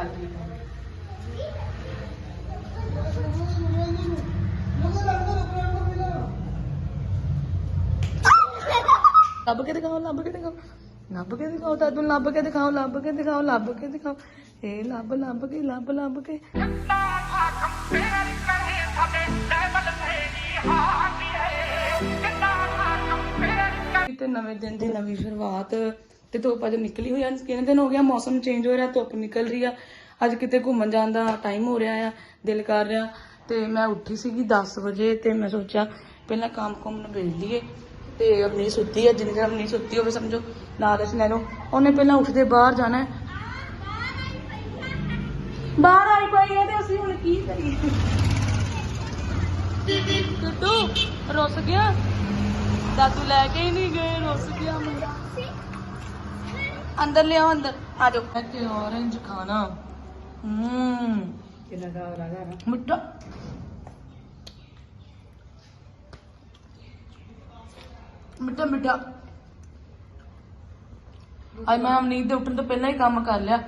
ਚੱਲ ਠੀਕ ਲੱਭ ਕੇ ਦਿਖਾਓ, ਲੱਭ ਕੇ ਦਿਖਾਓ। ਲੱਭ ਕੇ ਦਿਖਾਓ ਦਾਦੂ ਨੂੰ ਲੱਭ ਕੇ ਦਿਖਾਓ, ਲੱਭ ਕੇ ਦਿਖਾਓ, ਲੱਭ ਕੇ ਦਿਖਾਓ। ਇਹ ਲੱਭ ਲੱਭ ਕੇ, ਲੱਭ ਲੱਭ ਕੇ। ਤੇ ਨਵੇਂ ਦਿਨ ਦੀ ਨਵੀਂ ਸ਼ੁਰੂਆਤ ਤੇ ਧੁੱਪ ਅੱਜ ਨਿਕਲੀ ਹੋਈ ਆ ਕਿੰਨੇ ਦਿਨ ਹੋ ਗਿਆ ਮੌਸਮ ਚੇਂਜ ਹੋ ਰਿਹਾ, ਧੁੱਪ ਨਿਕਲ ਰਹੀ ਆ। ਅੱਜ ਕਿਤੇ ਘੁੰਮਣ ਜਾਣ ਦਾ ਟਾਈਮ ਹੋ ਰਿਹਾ ਆ, ਦਿਲ ਕਰ ਰਿਹਾ। ਤੇ ਮੈਂ ਉੱਠੀ ਸੀਗੀ 10 ਵਜੇ ਤੇ ਮੈਂ ਸੋਚਿਆ ਪਹਿਲਾਂ ਕੰਮ ਕੁੰਮ ਨਿਬੇੜ ਲਈਏ। ਤੇ ਆਪਣੀ ਸੁੱਤੀ ਆ, ਜਿੰਨੀ ਦੇਰ ਆਪਣੀ ਸੁੱਤੀ ਹੋਵੇ ਸਮਝੋ ਲਾਲਚ ਲੈ ਲਓ ਉਹਨੇ ਪਹਿਲਾਂ ਉੱਠਦੇ ਬਾਹਰ ਜਾਣਾ ਬਾਹਰ ਆਈ ਪਈ ਹੈ ਤੇ ਅਸੀਂ ਹੁਣ ਕੀ ਕਰੀਏ? ਟੁੱਟੂ, ਰੁੱਸ ਗਿਆ। ਦਾਦੂ ਲੈ ਕੇ ਹੀ ਨਹੀਂ ਗਏ, ਰੁੱਸ ਗਿਆ ਮੁੰਡਾ। ਅੰਦਰ ਲਿਆਓ ਅੰਦਰ। ਆ ਜਾਓ। ਤੇ orange ਖਾਣਾ। ਹੂੰ। ਕਿੰਨਾ ਦਾ ਲਗਾ ਨਾ ਮਿੱਠਾ। ਮਿੱਠਾ ਮਿੱਠਾ। ਅੱਜ ਮੈਂ ਅਮਨੀਤ ਦੇ ਉੱਠਣ ਤੋਂ ਪਹਿਲਾਂ ਹੀ ਕੰਮ ਕਰ ਲਿਆ।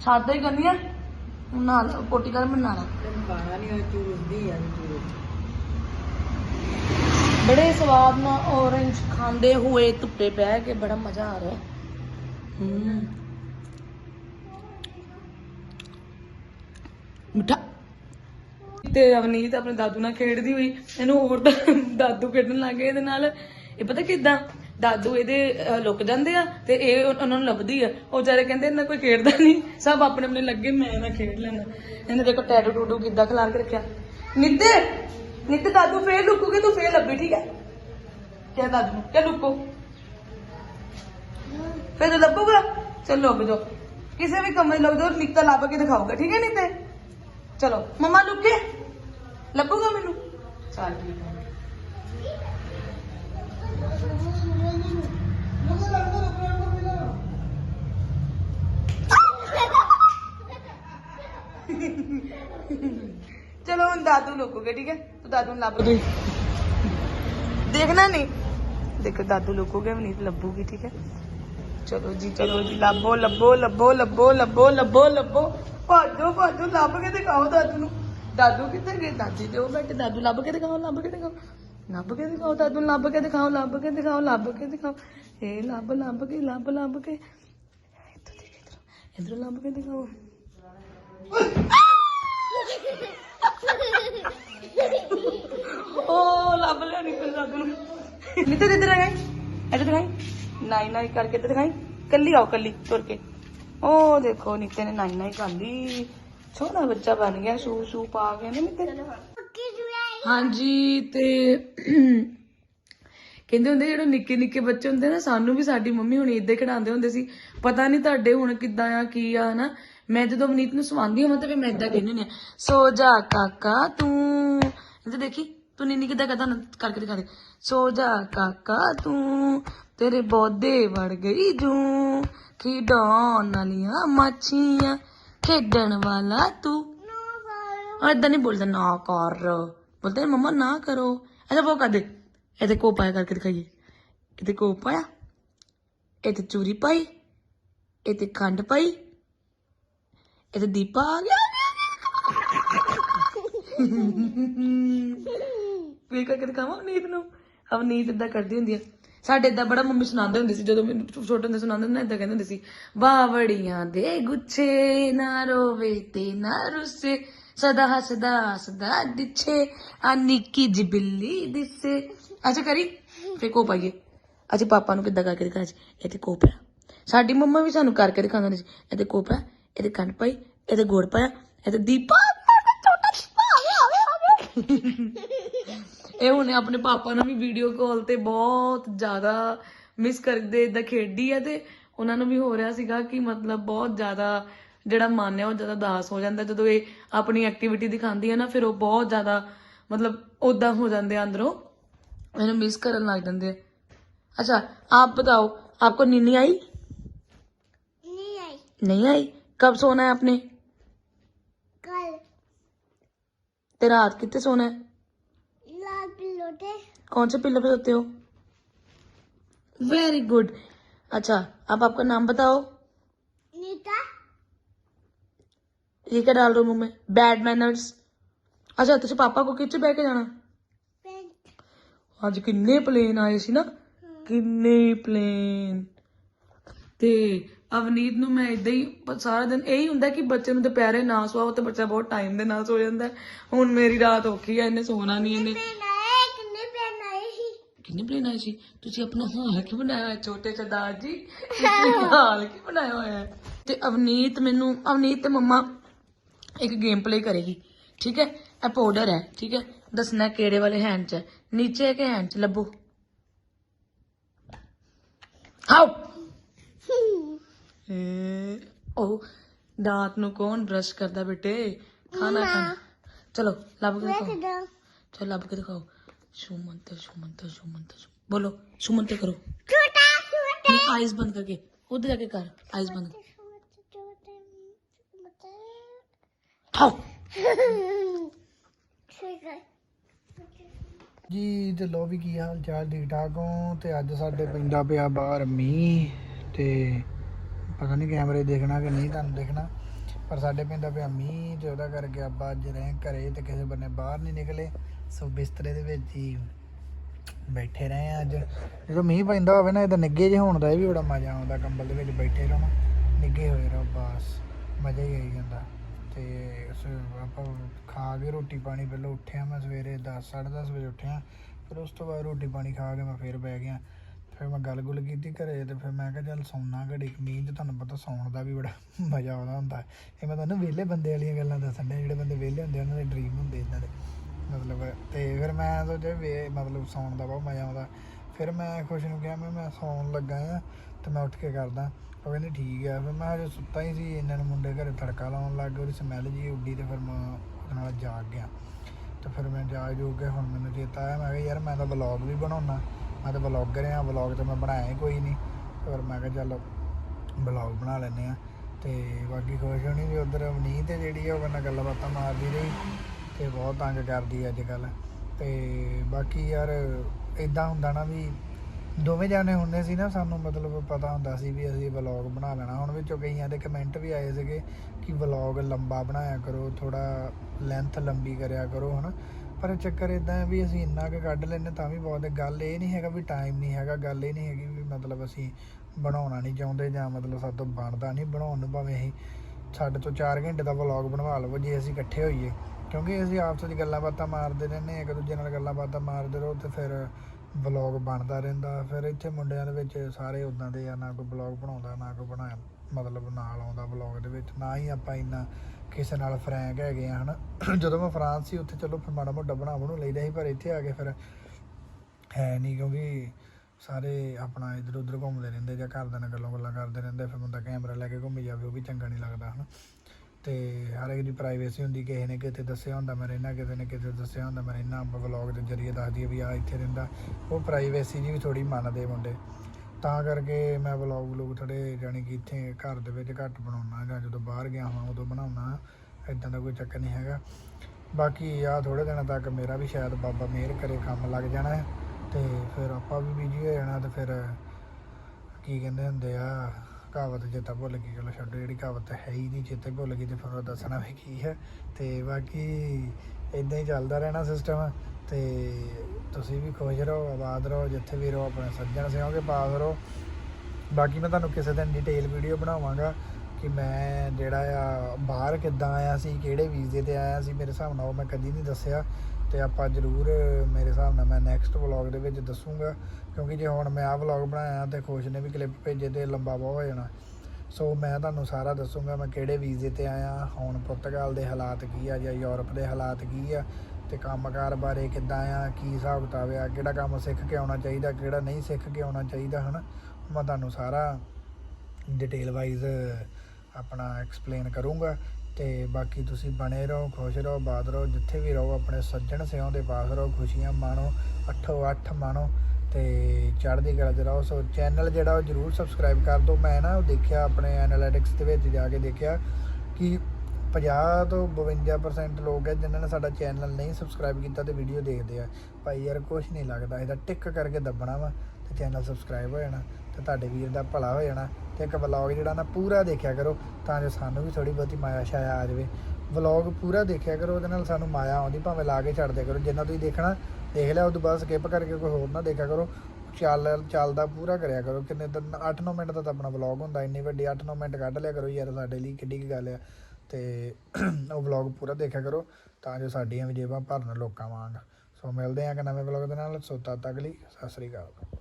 ਸਾਦਾ ਹੀ ਕਰਨੀ ਆ। ਨਾਲ ਕੋਟੀ ਕਰ ਬਣਾ ਲਾ। ਨਹੀਂ ਚੂਰਦੀ ਆ ਬੜੇ ਸਵਾਦ ਨਾਲ orange ਖਾਂਦੇ ਹੋਏ ਧੁੱਪੇ ਬਹਿ ਕੇ ਬੜਾ ਮਜ਼ਾ ਆ ਰਿਹਾ। ਮਿੱਠਾ। ਤੇ ਅਵਨੀਤ ਆਪਣੇ ਦਾਦੂ ਨਾਲ ਖੇਡਦੀ ਹੋਈ ਇਹਨੂੰ ਹੋਰ ਦਾ- ਦਾਦੂ ਖੇਡਣ ਲੱਗ ਗਏ ਇਹਦੇ ਨਾਲ। ਇਹ ਪਤਾ ਕਿਦਾਂ? ਦਾਦੂ ਇਹਦੇ ਅਹ, ਲੁਕ ਜਾਂਦੇ ਆ ਤੇ ਇਹ ਉਹ- ਉਹਨਾਂ ਨੂੰ ਲੱਭਦੀ ਆ। ਉਹ ਵਿਚਾਰੇ ਕਹਿੰਦੇ ਇਹਨਾਂ ਕੋਈ ਖੇਡਦਾ ਨਹੀਂ। ਸਭ ਆਪਣੇ ਆਪਣੇ ਲੱਗੇ ਮੈਂ ਨਾ ਖੇਡ ਲੈਣਾ ਇਹਨੇ ਦੇਖੋ ਟੈਟੂ ਟੂਟੂ ਕਿੱਦਾਂ ਖਿਲਾਰ ਕੇ ਰੱਖਿਆ। ਨਿੱਤੇ ਨਿੱਤੇ ਦਾਦੂ ਫੇਰ ਲੁਕੂਗੇ ਤੂੰ ਫੇਰ ਲੱਭੀ ਠੀਕ ਹੈ? ਕਿਆ ਦਾਦੂ? ਨੂੰ ਕਿਆ ਲੁਕੋ? ਫੇਰ ਤਾਂ ਲੱਭੂਗਾ ਚਲ ਲੁਕ ਜਾਓ ਕਿਸੇ ਵੀ ਕਮਰੇ ਲੱਗ ਜਾਓ ਨਿੱਤਾ ਲੱਭ ਕੇ ਦਿਖਾਊਗਾ ਠੀਕ ਹੈ ਨਿੱਤੇ ਚਲੋ ਮਮਾ ਲੁਕੇ ਲੱਭੂਗਾ ਮੈਨੂੰ ਚੱਲ ਠੀਕ ਹੈ ਚਲੋ ਹੁਣ ਦਾਦੂ ਲੁਕੂਗੇ ਠੀਕ ਹੈ ਤੂੰ ਦਾਦੂ ਨੂੰ ਲੱਭ ਦੇ ਦੇਖਣਾ ਨਹੀਂ ਦੇਖੋ ਦਾਦੂ ਲੁਕੂਗੇ ਵੀ ਨਹੀਂ ਲੱਭੂਗੀ ਠੀਕ ਹੈ ਚਲੋ ਜੀ ਚਲੋ ਜੀ, ਲੱਭੋ ਲੱਭੋ ਲੱਭੋ ਲੱਭੋ ਲੱਭੋ ਲੱਭੋ ਲੱਭੋ। ਭਾਜੋ ਭਾਜੋ ਲੱਭ ਕੇ ਦਿਖਾਓ ਦਾਦੂ ਨੂੰ। ਦਾਦੂ ਕਿੱਥੇ ਗਏ? ਦਾਦੀ ਤੇ ਉਹ ਬੈਠੇ। ਦਾਦੂ ਲੱਭ ਕੇ ਦਿਖਾਓ, ਲੱਭ ਕੇ ਦਿਖਾਓ। ਲੱਭ ਕੇ ਦਿਖਾਓ, ਦਾਦੂ ਲੱਭ ਕੇ ਦਿਖਾਓ, ਲੱਭ ਕੇ ਦਿਖਾਓ, ਲੱਭ ਕੇ ਦਿਖਾਓ। ਇਹ ਲੱਭ ਲੱਭ ਕੇ, ਲੱਭ ਲੱਭ ਕੇ। ਇੱਧਰ ਦੇਖ, ਇੱਧਰ। ਇੱਧਰ ਲੱਭ ਕੇ ਦਿਖਾਓ। ਉਹ ਲੱਭ ਲਿਆ ਨਹੀਂ ਦਾਦੂ ਨੂੰ। ਨਹੀਂ ਤੇ ਇੱਧਰ ਆਈ ਇੱਧਰ ਦਿਖਾਈ। ਨਾਈ ਨਾਈ ਕਰਕੇ ਤੇ ਦਿਖਾਈ। ਕੱਲੀ ਆਓ ਕੱਲੀ ਤੁਰ ਕੇ। ਉਹ ਦੇਖੋ ਨਿੱਤੇ ਨੇ ਨਾਈ ਨਾਈ ਕਰ ਲਈ ਛੋਟਾ ਬੱਚਾ ਬਣ ਗਿਆ ਸ਼ੂ ਸ਼ੂ ਪਾ ਕੇ ਨਾ ਨਿੱਤੇ ਹਾਂਜੀ ਤੇ ਕਹਿੰਦੇ ਹੁੰਦੇ ਜਿਹੜੇ ਨਿੱਕੇ ਨਿੱਕੇ ਬੱਚੇ ਹੁੰਦੇ ਨਾ ਸਾਨੂੰ ਵੀ ਸਾਡੀ ਮੰਮੀ ਹੁਣ ਇਦਾਂ ਹੀ ਖਿਡਾਉਂਦੇ ਹੁੰਦੇ ਸੀ। ਪਤਾ ਨਹੀਂ ਤੁਹਾਡੇ ਹੁਣ ਕਿੱਦਾਂ ਆ ਕੀ ਆ ਹਨਾ? ਮੈਂ ਜਦੋਂ ਮਨੀਤ ਨੂੰ ਸਵਾਉਂਦੀ ਹਾਂ ਤਾਂ ਫਿਰ ਮੈਂ ਇਦਾਂ ਕਹਿੰਦੀ ਹੁੰਦੀ ਆ ਸੋ ਜਾ ਕਾਕਾ ਤੂੰ ਇਹ ਦੇਖੀ ਤੂੰ ਨੀਨੀ ਕਿੱਦਾਂ ਕਰਦਾ ਨਾ ਕਰਕੇ ਦਿਖਾ ਦੇ ਸੋ ਜਾ ਕਾਕਾ ਤੂੰ ਤੇਰੇ ਬੋਦੇ ਵੜ ਗਈ ਜੂ ਖਿਡੌਣ ਵਾਲੀਆਂ ਮਾਛੀਆਂ ਖੇਡਣ ਵਾਲਾ ਤੂੰ ਏਦਾਂ ਨਹੀਂ ਬੋਲਦਾ ਨਾ ਕਰ ਬੋਲਦੇ ਮਮਾ ਨਾ ਕਰੋ ਐਸਾ ਬੋ ਕਰ ਦੇ ਇਹਦੇ ਕੋ ਪਾਇਆ ਕਰਕੇ ਦਿਖਾਈਏ ਇਹਦੇ ਕੋ ਪਾਇਆ ਇਹਦੇ ਚੂਰੀ ਪਾਈ ਇਹਦੇ ਖੰਡ ਪਾਈ ਇਹਦੇ ਦੀਪਾ ਆ ਗਿਆ ਫੇਰ ਕਰਕੇ ਦਿਖਾਵਾਂ ਨੀਤ ਨੂੰ? ਅਬ ਇਦਾਂ ਕਰਦੀ ਹੁੰਦੀ ਆ। ਸਾਡੇ ਇਦਾਂ ਬੜਾ ਮੰਮੀ ਸੁਣਾਉਂਦੇ ਹੁੰਦੇ ਸੀ, ਜਦੋਂ ਮੈਨੂੰ ਛੋਟੇ ਹੁੰਦੇ ਸੁਣਾਉਂਦੇ ਨਾ ਇਦਾਂ ਕਹਿੰਦੇ ਹੁੰਦੇ ਸੀ, ਬਾਵੜੀਆਂ ਦੇ ਗੁੱਛੇ ਨਾ ਰੋਵੇ ਤੇ ਨਾ ਰੁੱਸੇ, ਸਦਾ ਹੱਸਦਾ ਹੱਸਦਾ ਦਿਛੇ, ਆ ਨਿੱਕੀ ਜੀ ਬਿੱਲੀ ਦਿਸੇ। ਅੱਛਾ ਕਰੀ, ਫੇਰ ਕੋ ਪਾਈਏ। ਅੱਜ ਪਾਪਾ ਨੂੰ ਕਿੱਦਾਂ ਕਰਕੇ ਦਿਖਾਇਆ ਜੀ ਇਹਦੇ ਕੋ ਪਿਆ। ਸਾਡੀ ਮੰਮਾ ਵੀ ਸਾਨੂੰ ਕਰਕੇ ਦਿਖਾਉਂਦੇ ਹੁੰਦੇ ਸੀ। ਇਹਦੇ ਕੋ ਪਿਆ ਇਹਦੇ ਕੰਨ ਪਾਈ ਇਹਦੇ ਗੋੜ ਪਾਇਆ ਇਹਦੇ ਦੀਪਾ ਛੋਟਾ ਦੀਪਾ ਆ ਗਿਆ ਆ ਇਹ ਹੁਣੇ ਆਪਣੇ ਪਾਪਾ ਨਾਲ ਵੀ ਵੀਡੀਓ ਕਾਲ ਤੇ ਬਹੁਤ ਜ਼ਿਆਦਾ ਮਿਸ ਕਰਦੇ ਇਦਾਂ ਖੇਡੀ ਆ ਤੇ ਉਹਨਾਂ ਨੂੰ ਵੀ ਹੋ ਰਿਹਾ ਸੀਗਾ ਕਿ ਮਤਲਬ ਬਹੁਤ ਜ਼ਿਆਦਾ ਜਿਹੜਾ ਮਨ ਹੈ ਉਹ ਜ਼ਿਆਦਾ ਦਾਸ ਹੋ ਜਾਂਦਾ ਜਦੋਂ ਇਹ ਆਪਣੀ ਐਕਟੀਵਿਟੀ ਦਿਖਾਉਂਦੀ ਹੈ ਨਾ ਫਿਰ ਉਹ ਬਹੁਤ ਜ਼ਿਆਦਾ ਮਤਲਬ ਉਦਾਂ ਹੋ ਜਾਂਦੇ ਆ ਅੰਦਰੋਂ ਇਹਨੂੰ ਮਿਸ ਕਰਨ ਲੱਗ ਜਾਂਦੇ ਆ अच्छा आप बताओ आपको नींद नहीं आई नहीं आई नहीं आई कब सोना है आपने कल तेरा रात कितने सोना है लाल पिलोटे कौन से पिल्लो पे सोते हो वेरी गुड अच्छा अब आपका नाम बताओ नीता ये क्या डाल रहे हो मुंह में बैड मैनर्स अच्छा तुझे पापा को किच बह के जाना ਪੈਂਟ ਅੱਜ ਕਿੰਨੇ ਪਲੇਨ ਆਏ ਸੀ ਨਾ ਕਿੰਨੇ ਪਲੇਨ ਤੇ ਅਵਨੀਤ ਨੂੰ ਮੈਂ ਇਦਾਂ ਹੀ ਪ- ਸਾਰਾ ਦਿਨ ਇਹੀ ਹੁੰਦਾ ਕਿ ਬੱਚੇ ਨੂੰ ਦੁਪਹਿਰੇ ਨਾ ਸਵਾਓ ਤੇ ਬੱਚਾ ਬਹੁਤ ਟਾਈਮ ਦੇ ਨਾਲ ਸੋ ਜਾਂਦਾ ਹੈ। ਹੁਣ ਮੇਰੀ ਰਾਤ ਔਖੀ ਹੈ ਇਹਨੇ ਸੋਣਾ ਨਹੀਂ ਇਹਨੇ ਕਿੰਨੇ ਆਏ ਸੀ। ਤੁਸੀਂ ਆਪਣਾ ਹਾਲ ਕੀ ਬਣਾਇਆ ਹੋਇਆ ਛੋਟੇ ਸਰਦਾਰ ਜੀ? ਤੁਸੀਂ ਹਾਲ ਕੀ ਬਣਾਇਆ ਹੋਇਆ ਹੈ? ਤੇ ਅਵਨੀਤ ਮੈਨੂੰ ਅਵਨੀਤ ਤੇ ਮੰਮਾ ਇੱਕ ਗੇਮ ਪਲੇ ਕਰੇਗੀ ਠੀਕ ਹੈ? ਇਹ ਪਾਊਡਰ ਹੈ ਠੀਕ ਹੈ? ਦੱਸਣਾ ਹੈ ਕਿਹੜੇ ਵਾਲੇ ਹੈਂਡ 'ਚ ਹੈ। ਨੀਚੇ ਹੈ ਕਿ ਹੈਂਡ 'ਚ? ਲੱਭੋ। ਹਾਉ ਉਹ दांत ਨੂੰ ਕੌਣ ਬ੍ਰਸ਼ ਕਰਦਾ ਬੇਟੇ? ਖਾਣਾ ਖਾਣਾ। ਚਲੋ ਲੱਭ ਕੇ ਦਿਖਾਓ। ਚਲੋ ਲੱਭ ਕੇ ਦਿਖਾਓ। ਸ਼ੂਮੰਤ ਸ਼ੂਮੰਤ ਸ਼ੂਮੰਤ ਬੋਲੋ ਸ਼ੂਮੰਤ ਕਰੋ ਛੋਟਾ ਛੋਟਾ ਨਹੀਂ ਆਈਜ਼ ਬੰਦ ਕਰਕੇ ਉਧਰ ਜਾ ਕੇ ਕਰ ਆਈਜ਼ ਬੰਦ ਹਾਉ ਜੀ ਤੇ ਲੋ ਵੀ ਕੀ ਹਾਲ ਚਾਲ ਠੀਕ ਠਾਕ ਹੋ ਤੇ ਅੱਜ ਸਾਡੇ ਪੈਂਦਾ ਪਿਆ ਬਾਹਰ ਮੀਂਹ ਤੇ ਪਤਾ ਨਹੀਂ ਕੈਮਰੇ ਦੇਖਣਾ ਕਿ ਨਹੀਂ ਤੁਹਾਨੂੰ ਦੇਖਣਾ ਪਰ ਸਾਡੇ ਪੈਂਦਾ ਪਿਆ ਮੀਂਹ ਤੇ ਉਹਦਾ ਕਰਕੇ ਆਪਾਂ ਅੱਜ ਰਹੇ ਘਰੇ ਤੇ ਕਿਸੇ ਬੰਨੇ ਬਾਹਰ ਨਹੀਂ ਨਿਕਲੇ ਸੋ ਬਿਸਤਰੇ ਦੇ ਵਿੱਚ ਹੀ ਬੈਠੇ ਰਹੇ ਆ ਅੱਜ। ਜਦੋਂ ਮੀਂਹ ਪੈਂਦਾ ਹੋਵੇ ਨਾ ਇਹਦਾ ਨਿੱਗੇ ਜਿਹੇ ਹੋਣ ਦਾ ਇਹ ਵੀ ਬੜਾ ਮਜ਼ਾ ਆਉਂਦਾ, ਕੰਬਲ ਦੇ ਵਿੱਚ ਬੈਠੇ ਰਹੋ ਨਾ। ਨਿੱਗੇ ਹੋਏ ਰਹੋ, ਬਸ। ਮਜ਼ਾ ਹੀ ਆਈ ਜਾਂਦਾ। ਤੇ ਆਪਾਂ ਖਾ ਕੇ ਰੋਟੀ ਪਾਣੀ ਪਹਿਲਾਂ ਉੱਠਿਆ ਮੈਂ ਸਵੇਰੇ 10 10:30 ਵਜੇ ਉੱਠਿਆ। ਫਿਰ ਉਸ ਤੋਂ ਬਾਅਦ ਰੋਟੀ ਪਾਣੀ ਖਾ ਕੇ ਮੈਂ ਫਿਰ ਬਹਿ ਗਿਆ। ਫਿਰ ਮੈਂ ਗੱਲ ਗੁੱਲ ਕੀਤੀ ਘਰੇ ਤੇ ਫਿਰ ਮੈਂ ਕਿਹਾ, ਚੱਲ ਸੌਣਾ ਘੜੀ। ਮੀਂਹ 'ਚ ਤੁਹਾਨੂੰ ਪਤਾ ਸੌਣ ਦਾ ਵੀ ਬੜਾ ਮਜ਼ਾ ਆਉਂਦਾ ਹੁੰਦਾ। ਇਹ ਮੈਂ ਤੁਹਾਨੂੰ ਵਿਹਲੇ ਬੰਦੇ ਵਾਲੀਆਂ ਗੱਲਾਂ ਦੱਸਣ ਡਿਆ, ਜਿਹੜੇ ਬੰਦੇ ਵਿਹਲੇ ਹੁੰਦੇ ਉਹਨਾਂ ਦੇ ਡ੍ਰੀਮ ਹੁੰਦੇ ਇਦਾਂ ਦੇ। ਮਤਲਬ, ਤੇ ਫਿਰ ਮੈਂ ਸੋਚਿਆ ਵੇ ਮਤਲਬ ਸੌਣ ਦਾ ਬਹੁਤ ਮਜ਼ਾ ਆਉਂਦਾ। ਫਿਰ ਮੈਂ ਖੁਸ਼ ਨੂੰ ਕਿਹਾ, ਮੈਂ ਮੈਂ ਸੌਣ ਲੱਗਾ ਆ ਤੇ ਮੈਂ ਉੱਠ ਕੇ ਕਰਦਾ। ਉਹ ਕਹਿੰਦੀ, ਠੀਕ ਆ। ਫਿਰ ਮੈਂ ਹਜੇ ਸੁੱਤਾ ਹੀ ਸੀ, ਇਹਨਾਂ ਨੂੰ ਮੁੰਡੇ ਘਰੇ ਤੜਕਾ ਲਾਉਣ ਲੱਗ ਗਿਆ ਉਹਦੀ ਸਮੈਲ ਜੀ ਉੱਡੀ ਤੇ ਫਿਰ ਮੈਂ ਉਹਦੇ ਨਾਲ ਜਾਗ ਗਿਆ। ਤੇ ਫਿਰ ਮੈਂ ਜਾਗ ਜੂਗ ਕੇ ਹੁਣ ਮੈਨੂੰ ਚੇਤਾ ਆਇਆ, ਮੈਂ ਕਿਹਾ, ਯਾਰ, ਮੈਂ ਤਾਂ ਵਲੌਗ ਵੀ ਬਣਾਉਣਾ ਮੈਂ ਤਾਂ ਵਲੌਗਰ ਆ ਵਲੌਗ ਤਾਂ ਮੈਂ ਬਣਾਇਆ ਹੀ ਕੋਈ ਨਹੀਂ। ਫਿਰ ਮੈਂ ਕਿਹਾ, ਚੱਲ ਵਲੌਗ ਬਣਾ ਲੈਂਦੇ ਆ। ਤੇ ਬਾਕੀ ਖੁਸ਼ ਹੋਣੀ ਵੀ ਉਧਰ ਨੀਂਹ ਤੇ ਜਿਹੜੀ ਆ, ਉਹ ਨਾਲ ਗੱਲਾਂ ਬਾਤਾਂ ਮਾਰਦੀ ਰਹੀ। ਤੇ ਬਹੁਤ ਤੰਗ ਕਰਦੀ ਅੱਜ ਕੱਲ ਤੇ ਬਾਕੀ ਯਾਰ ਇਦਾਂ ਹੁੰਦਾ ਨਾ ਵੀ ਦੋਵੇਂ ਜਾਣੇ ਹੁੰਦੇ ਸੀ ਨਾ, ਸਾਨੂੰ ਮਤਲਬ ਪਤਾ ਹੁੰਦਾ ਸੀ ਵੀ ਅਸੀਂ ਵਲੌਗ ਬਣਾ ਲੈਣਾ। ਹੁਣ ਵਿੱਚੋਂ ਕਈਆਂ ਦੇ ਕਮੈਂਟ ਵੀ ਆਏ ਸੀਗੇ ਕਿ ਵਲੌਗ ਲੰਬਾ ਬਣਾਇਆ ਕਰੋ ਥੋੜਾ ਲੈਂਥ ਲੰਬੀ ਕਰਿਆ ਕਰੋ, ਹਨਾ। ਪਰ ਚੱਕਰ ਇਦਾਂ ਵੀ ਅਸੀਂ ਇੰਨਾ ਕੁ ਕੱਢ ਲੈਨੇ ਤਾਂ ਵੀ ਬਹੁਤ। ਗੱਲ ਇਹ ਨਹੀਂ ਹੈਗਾ ਵੀ ਟਾਈਮ ਨਹੀਂ ਹੈਗਾ, ਗੱਲ ਇਹ ਨਹੀਂ ਹੈਗੀ ਵੀ ਮਤਲਬ ਅਸੀਂ ਬਣਾਉਣਾ ਨਹੀਂ ਚਾਹੁੰਦੇ ਜਾਂ ਮਤਲਬ ਸਾਡੇ ਤੋਂ ਬਣਦਾ ਨਹੀਂ ਬਣਾਉਣ ਨੂੰ, ਭਾਵੇਂ ਅਸੀਂ ਸਾਡੇ ਤੋਂ 4 ਘੰਟੇ ਦਾ ਵਲੌਗ ਬਣਵਾ ਲਵੋ, ਜੇ ਅਸੀਂ ਇਕੱਠੇ ਹੋਈਏ। ਕਿਉਂਕਿ ਅਸੀਂ ਆਪਸ ਵਿੱਚ ਗੱਲਾਂ ਬਾਤਾਂ ਮਾਰਦੇ ਰਹਿੰਦੇ ਹਾਂ, ਇੱਕ ਦੂਜੇ ਨਾਲ ਗੱਲਾਂ ਬਾਤਾਂ ਮਾਰਦੇ ਰਹੋ ਤੇ ਫਿਰ ਵਲੌਗ ਬਣਦਾ ਰਹਿੰਦਾ। ਫਿਰ ਇੱਥੇ ਮੁੰਡਿਆਂ ਦੇ ਵਿੱਚ ਸਾਰੇ ਉਦਾਂ ਦੇ ਆ, ਨਾ ਕੋਈ ਵਲੌਗ ਬਣਾਉਂਦਾ, ਨਾ ਕੋਈ ਬਣਾਇਆ ਮਤਲਬ ਨਾਲ ਆਉਂਦਾ ਵਲੌਗ ਦੇ ਵਿੱਚ, ਨਾ ਹੀ ਆਪਾਂ ਇੰਨਾ ਕਿਸੇ ਨਾਲ ਫਰੈਂਕ ਹੈਗੇ ਆ, ਹਨਾ? ਜਦੋਂ ਮੈਂ ਫਰਾਂਸ ਸੀ, ਉੱਥੇ ਚਲੋ ਫਿਰ ਮਾੜਾ ਮੋਟਾ ਬਣਾ ਬਣੂ ਲਈਦਾ ਸੀ, ਪਰ ਇੱਥੇ ਆ ਕੇ ਫਿਰ ਹੈ ਨਹੀਂ, ਕਿਉਂਕਿ ਸਾਰੇ ਆਪਣਾ ਇਧਰ ਉਧਰ ਘੁੰਮਦੇ ਰਹਿੰਦੇ ਜਾਂ ਘਰਦਿਆਂ ਨਾਲ ਗੱਲਾਂ ਗੱਲਾਂ ਕਰਦੇ ਰਹਿੰਦੇ, ਫਿਰ ਬੰਦਾ ਕੈਮਰਾ ਲੈ ਕੇ ਘੁੰਮੀ ਜਾਵੇ, ਉਹ ਵੀ ਚੰਗਾ ਨਹੀਂ ਲੱਗਦਾ, ਹਨਾ? ਤੇ ਹਰ ਇੱਕ ਦੀ ਪ੍ਰਾਈਵੇਸੀ ਹੁੰਦੀ, ਕਿਸੇ ਨੇ ਕਿਤੇ ਦੱਸਿਆ ਹੁੰਦਾ, ਮੈਂ ਰਹਿਣਾ ਕਿਸੇ ਨੇ ਕਿਤੇ ਦੱਸਿਆ ਹੁੰਦਾ, ਮੈਂ ਰਹਿਣਾ ਆਪਾਂ ਵਲੌਗ ਦੇ ਜ਼ਰੀਏ ਦੱਸ ਦਈਏ ਵੀ ਆ ਇੱਥੇ ਰਹਿੰਦਾ। ਉਹ ਪ੍ਰਾਈਵੇਸੀ ਜੀ ਵੀ ਥੋੜੀ ਮੰਨਦੇ ਮੁੰਡੇ। ਤਾਂ ਕਰਕੇ ਮੈਂ ਵਲੌਗ ਵਲੌਗ ਥੋੜੇ ਜਾਣੀ ਕਿ ਇੱਥੇ ਘਰ ਦੇ ਵਿੱਚ ਘੱਟ ਬਣਾਉਣਾ ਜਾਂ ਜਦੋਂ ਬਾਹਰ ਗਿਆ ਹਾਂ ਉਦੋਂ ਬਣਾਉਣਾ ਇਦਾਂ ਦਾ ਕੋਈ ਚੱਕਰ ਨਹੀਂ ਹੈਗਾ। ਬਾਕੀ ਆ ਥੋੜੇ ਦਿਨਾਂ ਤੱਕ ਮੇਰਾ ਵੀ ਸ਼ਾਇਦ ਬਾਬਾ ਮਿਹਰ ਕਰੇ, ਕੰਮ ਲੱਗ ਜਾਣਾ ਹੈ। ਤੇ ਫਿਰ ਆਪਾਂ ਵੀ ਬਿਜ਼ੀ ਹੋ ਜਾਣਾ ਤੇ ਫਿਰ ਕੀ ਕਹਿੰਦੇ ਹੁੰਦੇ ਆ ਕਹਾਵਤ ਚੇਤਾ ਭੁੱਲ ਗਈ, ਚਲੋ ਛੱਡੋ, ਜਿਹੜੀ ਕਹਾਵਤ ਹੈ ਹੀ ਨਹੀਂ ਚੇਤੇ ਭੁੱਲ ਗਈ ਤੇ ਫਿਰ ਉਹ ਦੱਸਣਾ ਵੀ ਕੀ ਹੈ। ਤੇ ਬਾਕੀ ਇਦਾਂ ਹੀ ਚੱਲਦਾ ਰਹਿਣਾ ਸਿਸਟਮ ਤੇ ਤੁਸੀਂ ਵੀ ਖੁਸ਼ ਰਹੋ, ਆਬਾਦ ਰਹੋ, ਜਿੱਥੇ ਵੀ ਰਹੋ, ਆਪਣੇ ਸੱਜਣ ਸਿਓ ਕੇ ਪਾਸ ਰਹੋ। ਬਾਕੀ ਮੈਂ ਤੁਹਾਨੂੰ ਕਿਸੇ ਦਿਨ ਡਿਟੇਲ ਵੀਡੀਓ ਬਣਾਵਾਂਗਾ ਕਿ ਮੈਂ ਜਿਹੜਾ ਆ, ਬਾਹਰ ਕਿੱਦਾਂ ਆਇਆ ਸੀ, ਕਿਹੜੇ ਵੀਜ਼ੇ ਤੇ ਆਇਆ ਸੀ, ਮੇਰੇ ਹਿਸਾਬ ਨਾਲ ਉਹ ਮੈਂ ਕਦੀ ਨਹੀਂ ਦੱਸਿਆ। ਤੇ ਆਪਾਂ ਜ਼ਰੂਰ ਮੇਰੇ ਹਿਸਾਬ ਨਾਲ ਨੈਕਸਟ ਵਲੌਗ ਦੇ ਵਿੱਚ ਦੱਸੂਗਾ, ਕਿਉਂਕਿ ਜੇ ਹੁਣ ਮੈਂ ਆਹ ਵਲੌਗ ਬਣਾਇਆ ਤੇ ਖੁਸ਼ ਨੇ ਵੀ ਕਲਿੱਪ ਭੇਜੇ ਤੇ ਲੰਬਾ ਬਹੁਤ ਹੋ ਜਾਣਾ। ਸੋ ਮੈਂ ਤੁਹਾਨੂੰ ਸਾਰਾ ਦੱਸੂਗਾ ਮੈਂ ਕਿਹੜੇ ਵੀਜ਼ੇ ਤੇ ਆਇਆ, ਹੁਣ ਪੁਰਤਗਾਲ ਦੇ ਹਾਲਾਤ ਕੀ ਆ, ਜਾਂ ਯੂਰਪ ਦੇ ਹਾਲਾਤ ਕੀ ਆ, ਤੇ ਕੰਮਕਾਰ ਬਾਰੇ ਕਿੱਦਾਂ ਆ, ਕੀ ਹਿਸਾਬ ਕਿਤਾਬ ਆ, ਕਿਹੜਾ ਕੰਮ ਸਿੱਖ ਕੇ ਆਉਣਾ ਚਾਹੀਦਾ, ਕਿਹੜਾ ਨਹੀਂ ਸਿੱਖ ਕੇ ਆਉਣਾ ਚਾਹੀਦਾ, ਹਨਾ? ਮੈਂ ਤੁਹਾਨੂੰ ਸਾਰਾ ਡਿਟੇਲ ਵਾਈਜ਼ ਆਪਣਾ ਐਕਸਪਲੇਨ ਕਰੂੰਗਾ। ਤੇ ਬਾਕੀ ਤੁਸੀਂ ਬਣੇ ਰਹੋ, ਖੁਸ਼ ਰਹੋ ਬਾਦ ਰਹੋ, ਜਿੱਥੇ ਵੀ ਰਹੋ, ਆਪਣੇ ਸੱਜਣ ਸਿਆਂ ਦੇ ਪਾਸ ਰਹੋ, ਖੁਸ਼ੀਆਂ ਮਾਣੋ, ਅੱਠੋ ਅੱਠ ਮਾਣੋ ਤੇ ਚੜ੍ਹਦੀ ਕਲਾ 'ਚ ਰਹੋ। ਸੋ ਚੈਨਲ ਜਿਹੜਾ ਉਹ ਜਰੂਰ ਸਬਸਕ੍ਰਾਈਬ ਕਰ ਦਿਓ। ਮੈਂ ਨਾ ਉਹ ਦੇਖਿਆ, ਆਪਣੇ ਐਨਾਲਿਟਿਕਸ ਦੇ ਵਿੱਚ ਜਾ ਕੇ ਦੇਖਿਆ ਕਿ 50 ਤੋਂ 52% ਲੋਕ ਹੈ ਜਿਨ੍ਹਾਂ ਨੇ ਸਾਡਾ ਚੈਨਲ ਨਹੀਂ ਸਬਸਕ੍ਰਾਈਬ ਕੀਤਾ ਤੇ ਵੀਡੀਓ ਦੇਖਦੇ ਆ। ਭਾਈ ਯਾਰ ਕੁਝ ਨਹੀਂ ਲੱਗਦਾ। ਇਹਦਾ ਟਿਕ ਕਰਕੇ ਦੱਬਣਾ ਵਾ ਤੇ ਚੈਨਲ ਸਬਸਕ੍ਰਾਈਬ ਹੋ ਜਾਣਾ ਤੇ ਤੁਹਾਡੇ ਵੀਰ ਦਾ ਭਲਾ ਹੋ ਜਾਣਾ। ਤੇ ਇੱਕ ਵਲੌਗ ਜਿਹੜਾ ਨਾ ਪੂਰਾ ਦੇਖਿਆ ਕਰੋ, ਤਾਂ ਜੋ ਸਾਨੂੰ ਵੀ ਥੋੜੀ ਬਹੁਤੀ ਮਾਇਆ ਛਾਇਆ ਆ ਜਾਵੇ। ਵਲੌਗ ਪੂਰਾ ਦੇਖਿਆ ਕਰੋ, ਉਹਦੇ ਨਾਲ ਸਾਨੂੰ ਮਾਇਆ ਆਉਂਦੀ, ਭਾਵੇਂ ਲਾ ਕੇ ਛੱਡ ਦਿਆ ਕਰੋ। ਜਿੰਨਾ ਤੁਸੀਂ ਦੇਖਣਾ, ਦੇਖ ਲਿਆ ਉਸ ਤੋਂ ਬਾਅਦ ਸਕਿਪ ਕਰਕੇ ਕੋਈ ਹੋਰ ਨਾ ਦੇਖਿਆ ਕਰੋ। ਚੱਲ, ਚੱਲਦਾ ਪੂਰਾ ਕਰਿਆ ਕਰੋ। ਕਿੰਨੇ ਦਿਨ 8-9 ਮਿੰਟ ਦਾ ਤਾਂ ਆਪਣਾ ਵਲੌਗ ਹੁੰਦਾ, ਇੰਨੀ ਵੱਡੀ 8-9 ਮਿੰਟ ਕੱਢ ਲਿਆ ਕਰੋ ਯਾਰ, ਸਾਡੇ ਲਈ ਕਿੱਡੀ ਕੀ ਗੱਲ ਆ। ਤੇ ਉਹ ਵਲੌਗ ਪੂਰਾ ਦੇਖਿਆ ਕਰੋ, ਤਾਂ ਜੋ ਸਾਡੀਆਂ ਵੀ ਜੇਬਾਂ ਭਰਨ ਲੋਕਾਂ ਵਾਂਗ। ਸੋ ਮਿਲਦੇ ਆ ਕਿ ਨਵੇਂ ਵਲੌਗ ਦੇ ਨਾਲ। ਸੋ ਤਦ ਤੱਕ ਲਈ, ਸਤਿ ਸ੍ਰੀ ਅਕਾਲ।